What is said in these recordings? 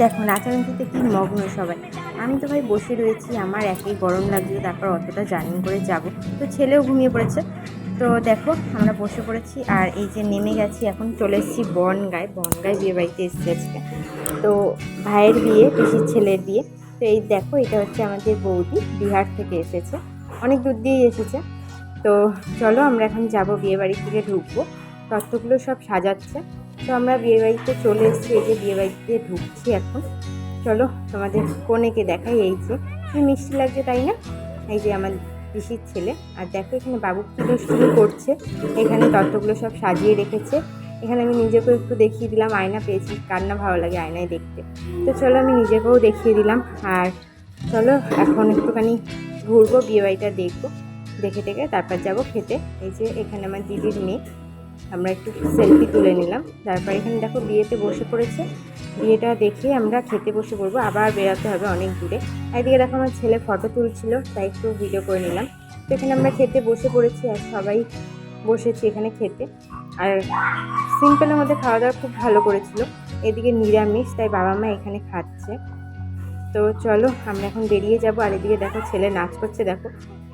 দেখো নাচানাচিতে কি মগ্ন সবাই। আমি তো ভাই বসে রয়েছি, আমার একই গরম লাগছে, তারপর অতটা জার্নি করে যাব। তো ছেলেও ঘুমিয়ে পড়েছে। তো দেখো, আমরা বসে পড়েছি, আর এই যে নেমে গেছি, এখন চলে এসেছি বনগায়। বনগায় বিয়ে বাড়িতে এসেছি আজকে। তো ভাইয়ের বিয়ে, পিসির ছেলের বিয়ে। তো এই দেখো, এটা হচ্ছে আমাদের বৌদি, বিহার থেকে এসেছে। অনেক দূর দিয়েই এসেছে। তো চলো, আমরা এখন যাব বিয়ে বাড়ি থেকে ঢুকবো। তত্ত্বগুলো সব সাজাচ্ছে। তো আমরা বিয়ে বাড়িতে চলে এসেছি, এই যে বিয়ে বাড়িতে ঢুকছি এখন। চলো তোমাদের কোনেকে দেখাই এই যে। কি মিষ্টি লাগছে তাই না? এই যে আমার পিসির ছেলে। আর দেখো এখানে বাবু কি দুষ্টুমি করছে। এখানে তত্ত্বগুলো সব সাজিয়ে রেখেছে। এখানে আমি নিজেকেও একটু দেখিয়ে দিলাম, আয়না পেয়েছি। কার না ভালো লাগে আয়নায় দেখতে। তো চলো আমি নিজেকেও দেখিয়ে দিলাম। আর চলো এখন একটুখানি ঘুরবো, বিয়ে বাড়িটা দেখব। দেখে দেখে তারপর যাব খেতে। এই যে এখানে আমার দিদির মেয়ে। আমরা একটু সেলফি তুলে নিলাম। তারপর এখানে দেখো বিয়েতে বসে পড়েছে। বিয়েটা দেখে আমরা খেতে বসে পড়ব। আবার বেরোতে হবে অনেক দূরে। একদিকে দেখো আমার ছেলে ফটো তুলছিল, তাই একটু ভিডিও করে নিলাম। তো এখানে আমরা খেতে বসে পড়েছি আর সবাই বসেছি এখানে খেতে। আর সিম্পলের মধ্যে খাওয়া দাওয়া খুব ভালো করেছিল। এদিকে নিরামিষ, তাই বাবা মা এখানে খাচ্ছে। তো চলো, আমরা এখন বেরিয়ে যাব। আর এদিকে দেখো ছেলে নাচ করছে, দেখো।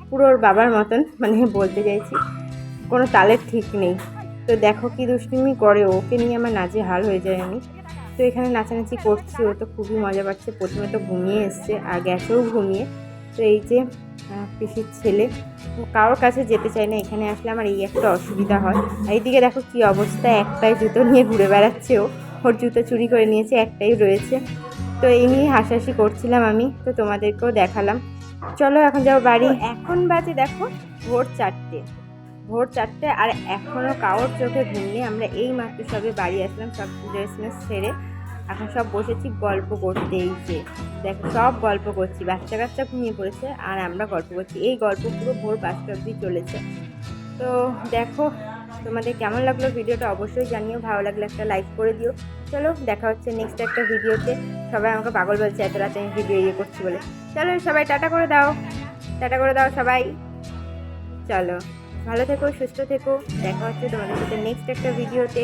পুরো ওর বাবার মতন মানে বলতে চাইছি। কোনো তালের ঠিক নেই। তো দেখো কি দুষ্টুমি করে, ওকে নিয়ে আমার নাচে হাল হয়ে যায় আমি। তো এখানে নাচানাচি করছি, ও তো খুবই মজা পাচ্ছে, প্রথমে তো ঘুমিয়ে এসছে, আর গেছেও ঘুমিয়ে। তো এই যে পিসির ছেলে কারোর কাছে যেতে চায় না, এখানে আসলে আমার এই একটা অসুবিধা হয়। আর এইদিকে দেখো কি অবস্থা, একটাই জুতো নিয়ে ঘুরে বেড়াচ্ছে ও। ওর জুতো চুরি করে নিয়েছে, একটাই রয়েছে। তো এই নিয়ে হাসাহাসি করছিলাম আমি, তো তোমাদেরকেও দেখালাম। চলো এখন যাব বাড়ি। এখন বাজে দেখো ভোর চারটে। ভোর চারটে আর এখনও কারোর চোখে ঘুম নেই। আমরা এই মাত্র সবে বাড়ি আসলাম, সব ড্রেস মেস ছেড়ে। এখন সব বসেছি, গল্প করতে এই যে। দেখো, সব গল্প করছি, বাচ্চা কাচ্চা ঘুমিয়ে পড়েছে আর আমরা গল্প করছি। এই গল্প পুরো ভোর পাঁচটা অবধি চলেছে। তো দেখো, তোমাদের কেমন লাগল ভিডিওটা অবশ্যই জানিও। ভালো লাগলে একটা লাইক করে দিও। চলো, দেখা হচ্ছে নেক্সট একটা ভিডিওতে। সবাই আমাকে পাগল বলছে, এত রাতে আমি ভিডিও ইয়ে করছি বলে। চলো, সবাই টাটা করে দাও। টাটা করে দাও সবাই। চলো। ভালো থেকো সুস্থ থেকো। দেখা হচ্ছে তোমাদের সাথে নেক্সট একটা ভিডিওতে